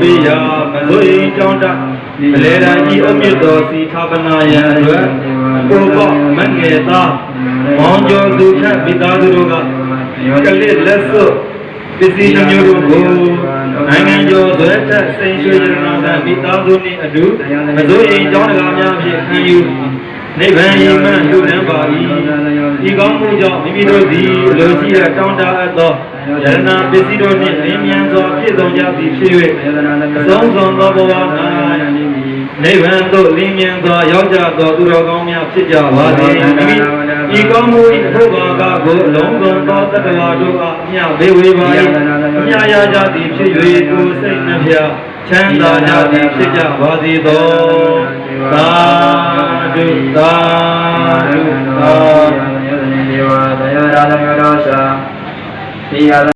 ပိယမဇုအိကြောင့်တအလေရာကြီးအမြင့်တော်စီသာပနာယံအတွက်ကိုပေါ့မငယ်သားမောင်ကျော်သူထက်မိသားစုတို့ကကလစ်လက်စွပ်ပစ္စည်းမျိုးတို့ကိုနိုင်ငံကျော်သွဲတက်စိန်ရွှေရတနာကမိသားစုနှင့်အတူမဇုအိကြောင့်တကားများဖြင့်ခံယူနိဗ္ဗာန်ရမှန်လူလန်းပါ၏ဒီကောင်းမှုကြောင့်မိမိတို့သည်လိုရှိတဲ့တောင်းတအပ်သော ယရနာပစ္စည်းတို့နှင့်လင်းမြန်စွာပြည့်စုံကြသည်ဖြစ်၍အဆုံးစွန်သောဘဝ၌နိဗ္ဗာန်သို့လင်းမြန်စွာရောက်ကြသောသူတော်ကောင်းများဖြစ်ကြပါစေမိမိဒီကောင်းမှု၏အဖို့ဘာကကိုအလုံးစုံသောတတ္တဝါတို့အားအမြဘေဝေပါ၏အမြရကြသည်ဖြစ်၍ကိုယ်စိတ်နှပြချမ်းသာကြသည်ဖြစ်ကြပါစေသောသာဓုသာ သာဓုဒီဟာ